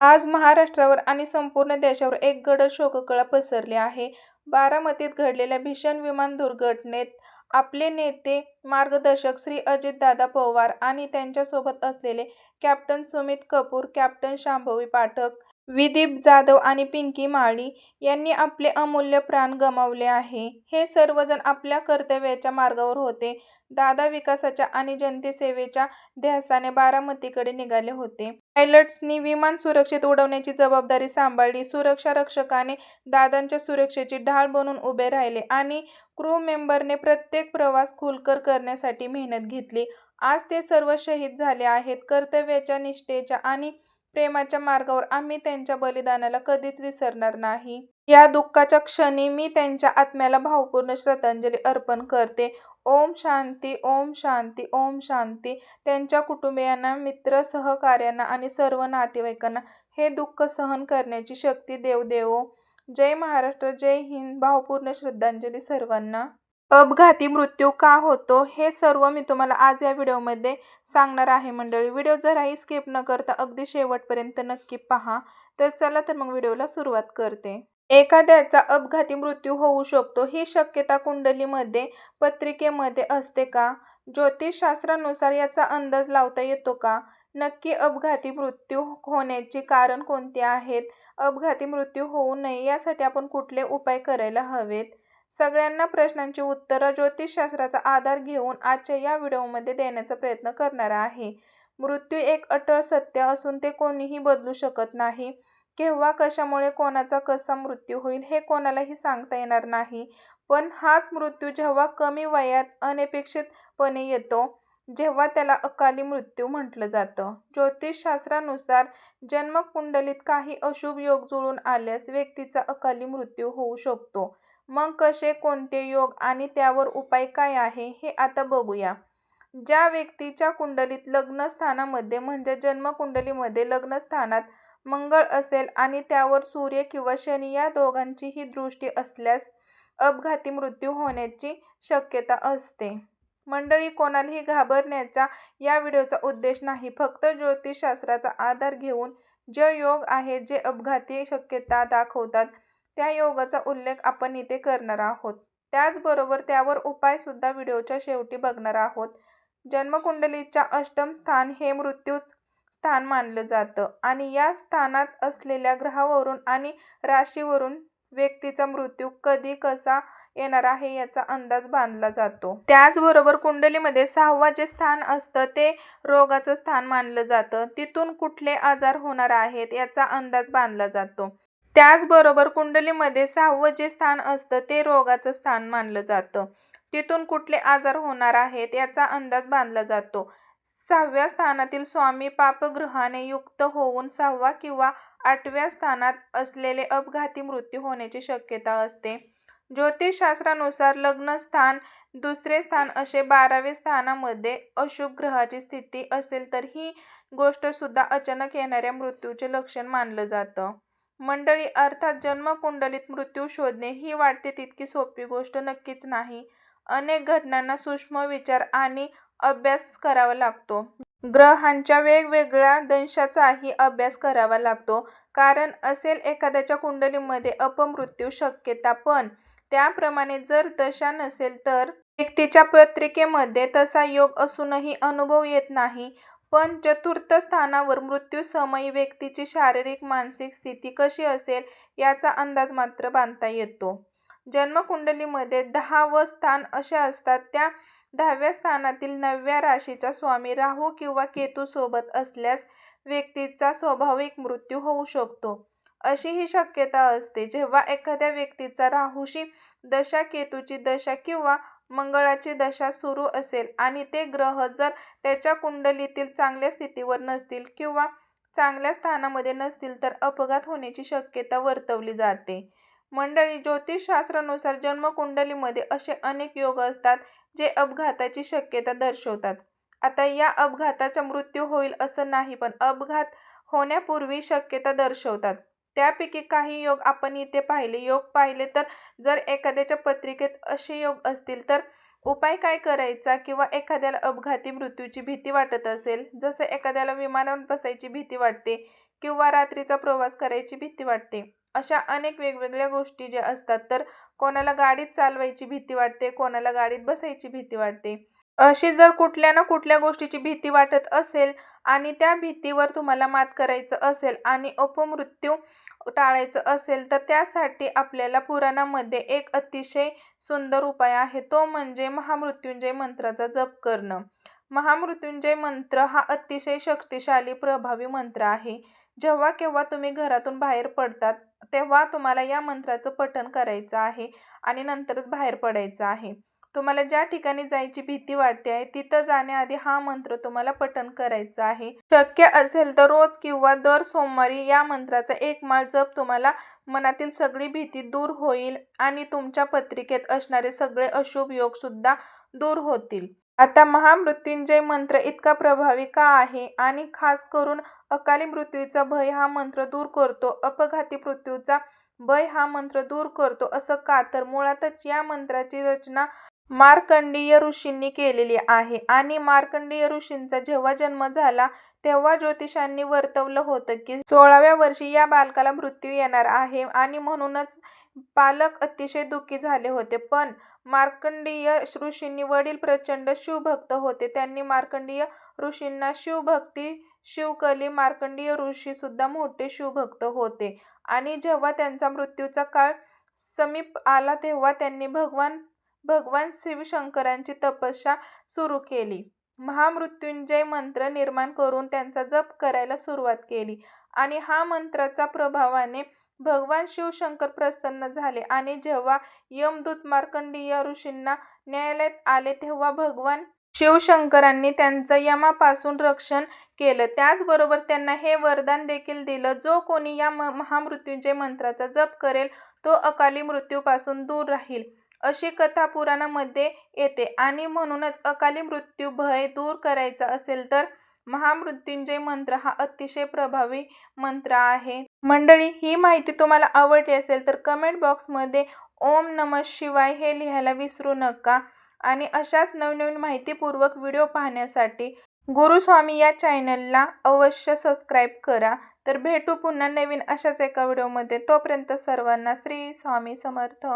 आज महाराष्ट्रावर आणि संपूर्ण देशावर एक गडद शोककळा पसरली आहे. बारामतीत घडलेल्या भीषण विमान दुर्घटनेत आपले नेते, मार्गदर्शक श्री अजितदादा पवार आणि त्यांच्यासोबत असलेले कॅप्टन सुमित कपूर, कॅप्टन शांभवी पाठक, विदीप जाधव आणि पिंकी माळी यांनी आपले अमूल्य प्राण गमावले आहे. हे सर्वजण आपल्या कर्तव्याच्या मार्गावर होते. दादा विकासाच्या आणि जनतेसेवेच्या ध्यासाने बारामतीकडे निघाले होते. पायलट्सनी विमान सुरक्षित उडवण्याची जबाबदारी सांभाळली. सुरक्षा रक्षकाने दादांच्या सुरक्षेची ढाल बनून उभे राहिले आणि क्रू मेंबरने प्रत्येक प्रवास खुलकर करण्यासाठी मेहनत घेतली. आज ते सर्व शहीद झाले आहेत. कर्तव्याच्या, निष्ठेच्या आणि प्रेमाच्या मार्गावर आम्ही त्यांच्या बलिदानाला कधीच विसरणार नाही. या दुःखाच्या क्षणी मी त्यांच्या आत्म्याला भावपूर्ण श्रद्धांजली अर्पण करते. ओम शांती ओम शांती ओम शांती. त्यांच्या कुटुंबीयांना, मित्र, सहकार्यांना आणि सर्व नातेवाईकांना हे दुःख सहन करण्याची शक्ती देव देवो. जय महाराष्ट्र जय हिंद भावपूर्ण श्रद्धांजली सर्वांना. अपघाती मृत्यू का होतो हे सर्व मी तुम्हाला आज या व्हिडिओमध्ये सांगणार आहे मंडळी. व्हिडिओ जराही स्किप न करता अगदी शेवटपर्यंत नक्की पहा. तर चला तर मग व्हिडिओला सुरुवात करते. एखाद्याचा अपघाती मृत्यू होऊ शकतो ही शक्यता कुंडलीमध्ये, पत्रिकेमध्ये असते का? ज्योतिषशास्त्रानुसार याचा अंदाज लावता येतो का? नक्की अपघाती मृत्यू होण्याची कारण कोणती आहेत? अपघाती मृत्यू होऊ नये यासाठी आपण कुठले उपाय करायला हवेत? सगळ्यांना प्रश्नांची उत्तरं ज्योतिषशास्त्राचा आधार घेऊन आजच्या या व्हिडिओमध्ये देण्याचा प्रयत्न करणार आहे. मृत्यू एक अटळ सत्य असून ते कोणीही बदलू शकत नाही. केव्हा, कशामुळे, कोणाचा कसा मृत्यू होईल हे कोणालाही सांगता येणार नाही. पण हाच मृत्यू जेव्हा कमी वयात अनपेक्षितपणे येतो, जेव्हा त्याला अकाली मृत्यू म्हटलं जातं. ज्योतिषशास्त्रानुसार जन्मकुंडलीत काही अशुभ योग जुळून आल्यास व्यक्तीचा अकाली मृत्यू होऊ शकतो. मग कसे, कोणते योग आणि त्यावर उपाय काय आहे हे आता बघूया. ज्या व्यक्तीच्या कुंडलीत लग्नस्थानामध्ये म्हणजे जन्मकुंडलीमध्ये लग्नस्थानात मंगळ असेल आणि त्यावर सूर्य किंवा शनी या दोघांचीही दृष्टी असल्यास अपघाती मृत्यू होण्याची शक्यता असते. मंडळी, कोणालाही घाबरण्याचा या व्हिडिओचा उद्देश नाही. फक्त ज्योतिषशास्त्राचा आधार घेऊन जे योग आहे जे अपघाती शक्यता दाखवतात त्या योगाचा उल्लेख आपण इथे करणार आहोत. त्याचबरोबर त्यावर उपायसुद्धा व्हिडिओच्या शेवटी बघणार आहोत. जन्मकुंडलीच्या अष्टम स्थान हे मृत्यूच स्थान मानलं जातं आणि या स्थानात असलेल्या ग्रहावरून आणि राशीवरून व्यक्तीचा मृत्यू कधी, कसा येणार आहे याचा अंदाज बांधला जातो. त्याचबरोबर कुंडलीमध्ये सहावा जे स्थान असतं ते रोगाचं स्थान मानलं जातं. तिथून कुठले आजार होणार आहेत याचा अंदाज बांधला जातो. त्याचबरोबर कुंडलीमध्ये सहावं जे स्थान असतं ते रोगाचं स्थान मानलं जातं. तिथून कुठले आजार होणार आहेत याचा अंदाज बांधला जातो. सहाव्या स्थानातील स्वामी पापग्रहाने युक्त होऊन सहावा किंवा आठव्या स्थानात असलेले अपघाती मृत्यू होण्याची शक्यता असते. ज्योतिषशास्त्रानुसार लग्नस्थान, दुसरे स्थान असे बारावे स्थानामध्ये अशुभ ग्रहाची स्थिती असेल तर ही गोष्टसुद्धा अचानक येणाऱ्या मृत्यूचे लक्षण मानलं जातं. मंडळी, अर्थात जन्मकुंडलीत मृत्यू शोधणे ही वाटते तितकी सोपी गोष्ट नक्कीच नाही. अनेक घटनांना सूक्ष्म विचार आणि अभ्यास करावा लागतो. ग्रहांच्या वेगवेगळ्या दंशाचाही अभ्यास करावा लागतो. कारण असेल एखाद्याच्या कुंडलीमध्ये अपमृत्यू शक्यता पण त्याप्रमाणे जर दशा नसेल तर व्यक्तीच्या पत्रिकेमध्ये तसा योग असूनही अनुभव येत नाही. पण चतुर्थ स्थानावर मृत्यूसमयी व्यक्तीची शारीरिक, मानसिक स्थिती कशी असेल याचा अंदाज मात्र बांधता येतो. जन्मकुंडलीमध्ये दहावं स्थान असे असतात त्या दहाव्या स्थानातील नवव्या राशीचा स्वामी राहू किंवा केतू सोबत असल्यास व्यक्तीचा स्वाभाविक मृत्यू होऊ शकतो. अशी ही शक्यता असते जेव्हा एखाद्या व्यक्तीचा राहूशी दशा, केतूची दशा किंवा मंगळाची दशा सुरू असेल आणि ते ग्रह जर त्याच्या कुंडलीतील चांगल्या स्थितीवर नसतील किंवा चांगल्या स्थानामध्ये नसतील तर अपघात होण्याची शक्यता वर्तवली जाते. मंडळी, ज्योतिषशास्त्रानुसार जन्मकुंडलीमध्ये असे अनेक योग असतात जे अपघाताची शक्यता दर्शवतात. आता या अपघाताचा मृत्यू होईल असं नाही पण अपघात होण्यापूर्वी शक्यता दर्शवतात. त्यापैकी काही योग आपण इथे पाहिले. योग पाहिले तर जर एखाद्याच्या पत्रिकेत असे योग असतील तर उपाय काय करायचा किंवा एखाद्याला अपघाती मृत्यूची भीती वाटत असेल, जसं एखाद्याला विमानावर बसायची भीती वाटते किंवा रात्रीचा प्रवास करायची भीती वाटते अशा अनेक वेगवेगळ्या गोष्टी ज्या असतात तर कोणाला गाडीत चालवायची भीती वाटते कोणाला गाडीत बसायची भीती वाटते अशी जर कुठल्या ना कुठल्या गोष्टीची भीती वाटत असेल आणि त्या भीतीवर तुम्हाला मात करायचं असेल आणि अपमृत्यू टाळायचं असेल तर त्यासाठी आपल्याला पुराणामध्ये एक अतिशय सुंदर उपाय आहे. तो म्हणजे महामृत्युंजय मंत्राचा जप करणं. महामृत्युंजय मंत्र हा अतिशय शक्तिशाली प्रभावी मंत्र आहे. जेव्हा केव्हा तुम्ही घरातून बाहेर पडतात तेव्हा तुम्हाला या मंत्राचं पठण करायचं आहे आणि नंतरच बाहेर पडायचं आहे. तुम्हाला ज्या ठिकाणी जायची भीती वाटते आहे तिथं जाण्याआधी हा मंत्र तुम्हाला पठण करायचा आहे. शक्य असेल तर रोज किंवा दर सोमवारी या मंत्राचा एक माळ जप तुम्हाला मनातील सगळी भीती दूर होईल आणि तुमच्या पत्रिकेत असणारे सगळे अशुभ योग सुद्धा दूर होतील. आता महामृत्युंजय मंत्र इतका प्रभावी का आहे? आणि खास करून अकाली मृत्यूचा भय हा मंत्र दूर करतो अपघाती मृत्यूचा भय हा मंत्र दूर करतो असं का? तर मुळातच या मंत्राची रचना मार्कंडीय ऋषींनी केलेली आहे. आणि मार्कंडीय ऋषींचा जेव्हा जन्म झाला तेव्हा ज्योतिषांनी वर्तवलं होतं की सोळाव्या वर्षी या बालकाला मृत्यू येणार आहे आणि म्हणूनच पालक अतिशय दुःखी झाले होते. पण मार्कंडीय ऋषींनी वडील प्रचंड शिवभक्त होते. त्यांनी मार्कंडीय ऋषींना शिवभक्ती शिवकली मार्कंडीय ऋषी सुद्धा मोठे शिवभक्त होते. आणि जेव्हा त्यांचा मृत्यूचा काळ समीप आला तेव्हा त्यांनी भगवान भगवान शिवशंकरांची तपस्या सुरू केली. महामृत्युंजय मंत्र निर्माण करून त्यांचा जप करायला सुरुवात केली आणि हा मंत्राचा प्रभावाने भगवान शिवशंकर प्रसन्न झाले आणि जेव्हा यमदूत मार्कंडीय ऋषींना न्यायालयात आले तेव्हा भगवान शिवशंकरांनी त्यांचं यमापासून रक्षण केलं. त्याचबरोबर त्यांना हे वरदान देखील दिलं जो कोणी या म महामृत्युंजय मंत्राचा जप करेल तो अकाली मृत्यूपासून दूर राहील. अशी कथा पुराणामध्ये येते. आणि म्हणूनच अकाली मृत्यू भय दूर करायचा असेल तर महामृत्युंजय मंत्र हा अतिशय प्रभावी मंत्र आहे. मंडळी ही माहिती तुम्हाला आवडली असेल तर कमेंट बॉक्समध्ये ओम नम शिवाय हे लिहायला विसरू नका. आणि अशाच नवनवीन माहितीपूर्वक व्हिडिओ पाहण्यासाठी गुरुस्वामी या चॅनलला अवश्य सबस्क्राईब करा. तर भेटू पुन्हा नवीन अशाच एका व्हिडिओमध्ये. तोपर्यंत सर्वांना श्री स्वामी समर्थ.